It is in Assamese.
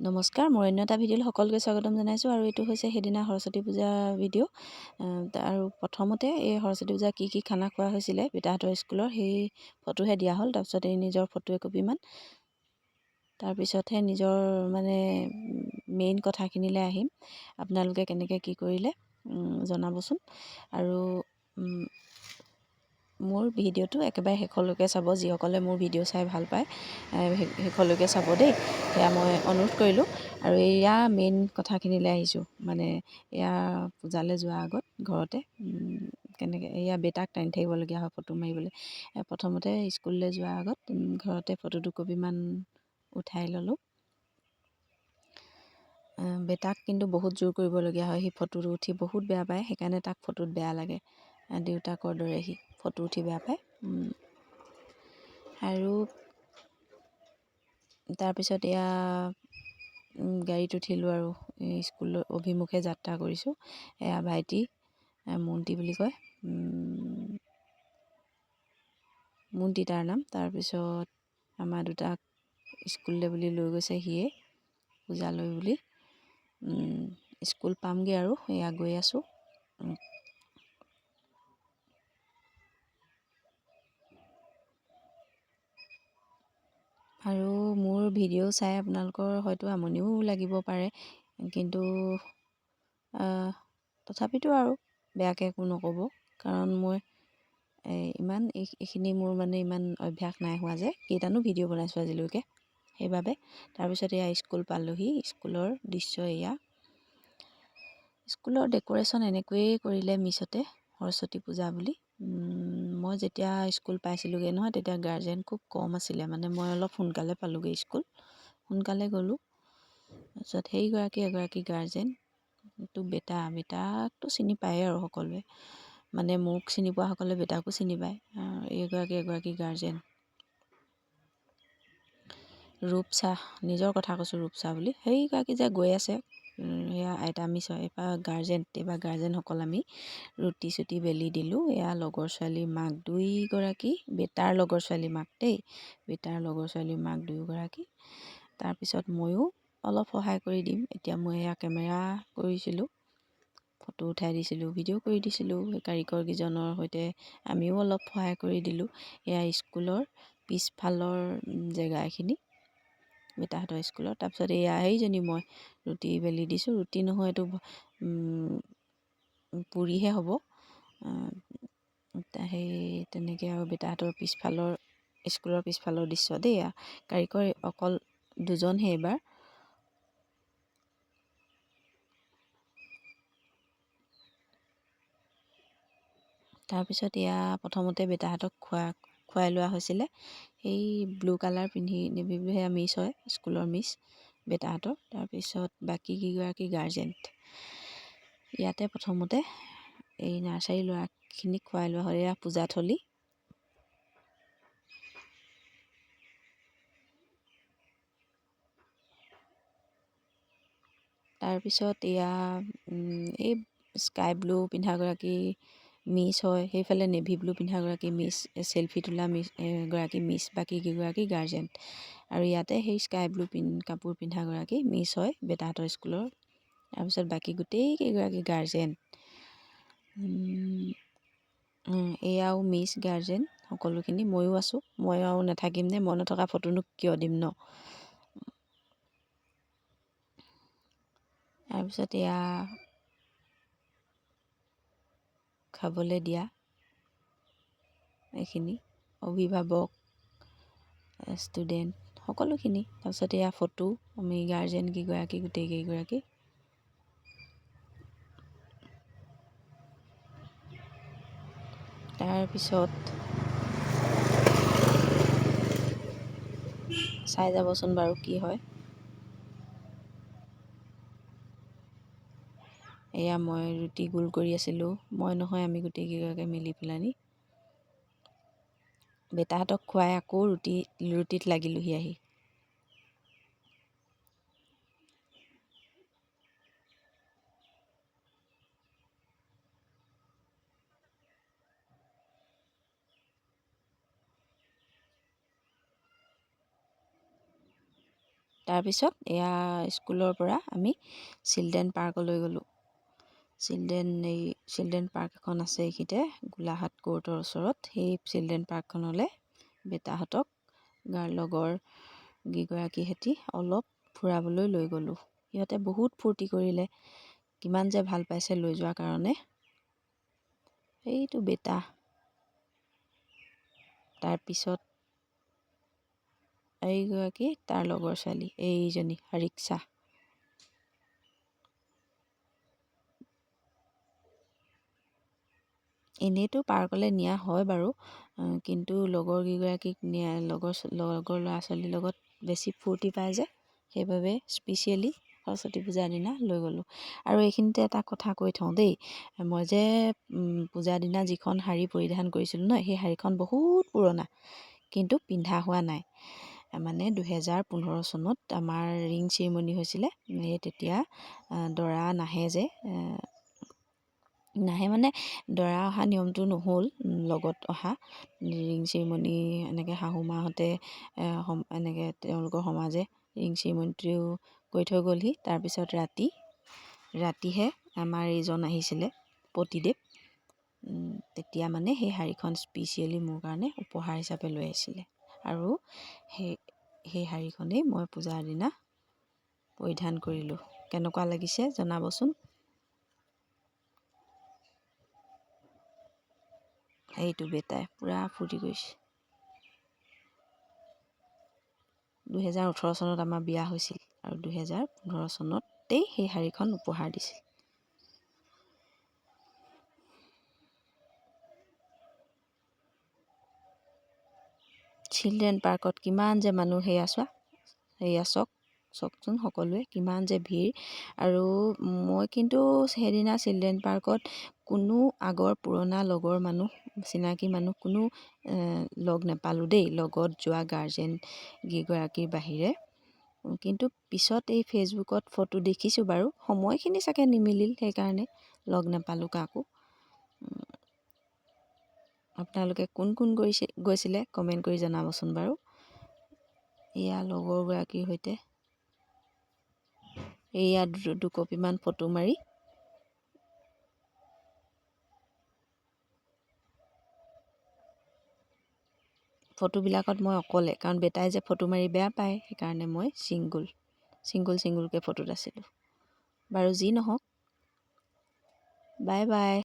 নমস্কাৰ মোৰ অন্য এটা ভিডিঅ'লৈ সকলোকে স্বাগতম জনাইছোঁ আৰু এইটো হৈছে সেইদিনা সৰস্বতী পূজা ভিডিঅ' আৰু প্ৰথমতে এই সৰস্বতী পূজা কি কি খানা খোৱা হৈছিলে পিতাহঁতৰ স্কুলৰ সেই ফটোহে দিয়া হ'ল তাৰপিছত এই নিজৰ ফটো একপিমান তাৰপিছতহে নিজৰ মানে মেইন কথাখিনিলৈ আহিম আপোনালোকে কেনেকৈ কি কৰিলে জনাবচোন। আৰু মোৰ ভিডিঅ'টো একেবাৰে শেষলৈকে চাব যিসকলে মোৰ ভিডিঅ' চাই ভাল পায় শেষলৈকে চাব দেই। সেয়া মই অনুৰোধ কৰিলোঁ আৰু এয়া মেইন কথাখিনিলৈ আহিছোঁ। মানে এয়া পূজালৈ যোৱাৰ আগত ঘৰতে কেনেকৈ এয়া বেটাক টানি থাকিবলগীয়া হয় ফটো মাৰিবলৈ। প্ৰথমতে স্কুললৈ যোৱাৰ আগত ঘৰতে ফটো দুকপিমান উঠাই ল'লোঁ। বেটাক কিন্তু বহুত জোৰ কৰিবলগীয়া হয় সি ফটোটো উঠি বহুত বেয়া পায় সেইকাৰণে তাক ফটোত বেয়া লাগে। দেউতাকৰ দৰে সি। ফটো উঠি বেয়া পায় আৰু তাৰপিছত এয়া গাড়ীত উঠিলোঁ আৰু স্কুলৰ অভিমুখে যাত্ৰা কৰিছোঁ এয়া ভাইটি মন্তি বুলি কয় মন্তি তাৰ নাম তাৰপিছত আমাৰ দুটাক স্কুললৈ বুলি লৈ গৈছে সিয়ে পূজালৈ বুলি স্কুল পামগৈ আৰু এয়া গৈ আছোঁ আৰু মোৰ ভিডিঅ' চাই আপোনালোকৰ হয়তো আমনিও লাগিব পাৰে কিন্তু তথাপিতো আৰু বেয়াকৈ একো নক'ব কাৰণ মই ইমান এইখিনি মোৰ মানে ইমান অভ্যাস নাই হোৱা যে কেইটানো ভিডিঅ' বনাইছোঁ আজিলৈকে। সেইবাবে তাৰপিছত এয়া স্কুল পালোঁহি স্কুলৰ দৃশ্য এয়া। স্কুলৰ ডেক'ৰেশ্যন এনেকৈয়ে কৰিলে মিছতে সৰস্বতী পূজা বুলি। মই যেতিয়া স্কুল পাইছিলোঁগৈ নহয় তেতিয়া গাৰ্জেন খুব কম আছিলে। মানে মই অলপ সোনকালে পালোঁগৈ স্কুল। সোনকালে গ'লোঁ। তাৰপিছত সেইগৰাকী এগৰাকী গাৰ্জেন এইটো বেটা বেটাকতো চিনি পায়েই আৰু সকলোৱে। মানে মোক চিনি পোৱাসকলে বেটাকো চিনি পায়। এইগৰাকী এগৰাকী গাৰ্জেন। ৰূপচা নিজৰ কথা কৈছোঁ ৰূপচা বুলি। সেইগৰাকী যে গৈ আছে এয়া আইতা মিছ এইবাৰ গাৰ্জেন এইবাৰ গাৰ্জেনসকল আমি ৰুটি চুটি বেলি দিলোঁ। এয়া লগৰ ছোৱালীৰ মাক দুইগৰাকী বেটাৰ লগৰ ছোৱালী মাক দেই বেটাৰ লগৰ ছোৱালীৰ মাক দুয়োগৰাকী তাৰপিছত ময়ো অলপ সহায় কৰি দিম। এতিয়া মই এয়া কেমেৰা কৰিছিলোঁ ফটো উঠাই দিছিলোঁ ভিডিঅ' কৰি দিছিলোঁ। সেই কাৰিকৰকেইজনৰ সৈতে আমিও অলপ সহায় কৰি দিলোঁ। এয়া স্কুলৰ পিছফালৰ জেগা এইখিনি বেটাহঁতৰ স্কুলত। তাৰপিছত এয়া সেইজনী মই ৰুটি বেলি দিছোঁ। ৰুটি নহয় এইটো পুৰিহে হ'ব। সেই তেনেকৈ আৰু বেটাহঁতৰ পিছফালৰ স্কুলৰ পিছফালৰ দৃশ্য দেই। কাৰিকৰ অকল দুজনহে এইবাৰ। তাৰপিছত এয়া প্ৰথমতে বেটাহঁতক খোৱা খুৱাই লোৱা হৈছিলে। সেই ব্লু কালাৰ পিন্ধি নেভি সেয়া মিছ হয় স্কুলৰ মিছ বেটাহঁতৰ। তাৰপিছত বাকী কেইগৰাকী গাৰ্জেন ইয়াতে প্ৰথমতে এই নাৰ্চাৰী ল'ৰাখিনিক খুৱাই লোৱা হয় এয়া পূজাথলী তাৰপিছত এয়া এই স্কাই ব্লু পিন্ধাগৰাকী মিছ হয় সেইফালে নেভি ব্লু পিন্ধাগৰাকী মিছ চেল্ফি তোলা মিছ এগৰাকী মিছ বাকী কেইগৰাকী গাৰ্জেন। আৰু ইয়াতে সেই স্কাই ব্লু পিন কাপোৰ পিন্ধাগৰাকী মিছ হয় বেটাহঁতৰ স্কুলৰ। তাৰপিছত বাকী গোটেইকেইগৰাকী গাৰ্জেন। এয়াও মিছ গাৰ্জেন সকলোখিনি। ময়ো আছোঁ। মই আৰু নাথাকিম নে মই নথকা ফটোনো কিয় দিম ন? তাৰপিছত এয়া খাবলৈ দিয়া। এইখিনি। অভিভাৱক ষ্টুডেণ্ট সকলোখিনি। তাৰপিছত এয়া ফটো আমি গাৰ্জেন কেইগৰাকী গোটেইকেইগৰাকী তাৰপিছত চাই যাবচোন বাৰু কি হয়। এয়া মই ৰুটি গোল কৰি আছিলোঁ। মই নহয় আমি গোটেইকেইগৰাকীয়ে মিলি পেলানি। বেটাহঁতক খুৱাই আকৌ ৰুটি ৰুটিত লাগিলোঁহি আহি। তাৰপিছত এয়া স্কুলৰ পৰা আমি চিলড্ৰেন পাৰ্কলৈ গ'লোঁ। চিলড্ৰেন এই চিলড্ৰেন পাৰ্ক এখন আছে এইখিনিতে গোলাঘাট ক'ৰ্টৰ ওচৰত। সেই চিলড্ৰেন পাৰ্কখনলৈ বেটাহঁতক গাৰ লগৰ কেইগৰাকী সৈতে অলপ ফুৰাবলৈ লৈ গ'লোঁ। সিহঁতে বহুত ফূৰ্তি কৰিলে কিমান যে ভাল পাইছে লৈ যোৱাৰ কাৰণে। সেইটো বেটা। তাৰপিছত এইগৰাকী তাৰ লগৰ ছোৱালী এইজনী ৰিক্সা। এনেইতো পাৰ্কলৈ নিয়া হয় বাৰু কিন্তু লগৰ কেইগৰাকীক নিয়া লগৰ লগৰ ল'ৰা ছোৱালীৰ লগত বেছি ফূৰ্তি পায় যে সেইবাবে স্পেচিয়েলি সৰস্বতী পূজাৰ দিনা লৈ গ'লোঁ। আৰু এইখিনিতে এটা কথা কৈ থওঁ দেই মই যে পূজাৰ দিনা যিখন শাৰী পৰিধান কৰিছিলোঁ ন সেই শাৰীখন বহুত পুৰণা কিন্তু পিন্ধা হোৱা নাই। মানে দুহেজাৰ পোন্ধৰ চনত আমাৰ ৰিং চেৰিমনি হৈছিলে এই তেতিয়া দৰা নাহে যে নাহে মানে দৰা অহা নিয়মটো নহ'ল লগত অহা। ৰিং চেৰিমনি এনেকৈ শাহু মাহঁতে এনেকৈ তেওঁলোকৰ সমাজে ৰিং চেৰিমনিটো কৰি থৈ গ'লহি। তাৰপিছত ৰাতি ৰাতিহে আমাৰ এইজন আহিছিলে পতিদেৱ। তেতিয়া মানে সেই শাড়ীখন স্পেচিয়েলি মোৰ কাৰণে উপহাৰ হিচাপে লৈ আহিছিলে। আৰু সেই সেই শাড়ীখনেই মই পূজাৰ দিনা পৰিধান কৰিলোঁ। কেনেকুৱা লাগিছে জনাবচোন? সেইটো বেটাই পূৰা ফূৰ্তি কৰিছে। দুহেজাৰ ওঠৰ চনত আমাৰ বিয়া হৈছিল আৰু দুহেজাৰ পোন্ধৰ চনতেই সেই শাড়ীখন উপহাৰ দিছিল। চিলড্ৰেন পাৰ্কত কিমান যে মানুহ সেয়া চোৱা সেয়া চাওক চাওকচোন সকলোৱে কিমান যে ভিৰ। আৰু মই কিন্তু সেইদিনা চিলড্ৰেন পাৰ্কত কোনো আগৰ পুৰণা লগৰ মানুহ চিনাকি মানুহ কোনো লগ নাপালোঁ দেই। লগত যোৱা গাৰ্জেন কেইগৰাকীৰ বাহিৰে। কিন্তু পিছত এই ফেচবুকত ফটো দেখিছোঁ বাৰু। সময়খিনি চাগে নিমিলিল সেইকাৰণে লগ নাপালোঁ কাকো। আপোনালোকে কোন কোন গৈছে গৈছিলে কমেণ্ট কৰি জনাবচোন বাৰু। এয়া লগৰগৰাকীৰ সৈতে এয়া দুকপিমান ফটো মাৰি। ফটোবিলাকত মই অকলে কাৰণ বেটাই যে ফটো মাৰি বেয়া পায় সেইকাৰণে মই ছিংগুল ছিংগুল ছিংগুলকৈ ফটোত আছিলোঁ। বাৰু যি নহওক বাই বাই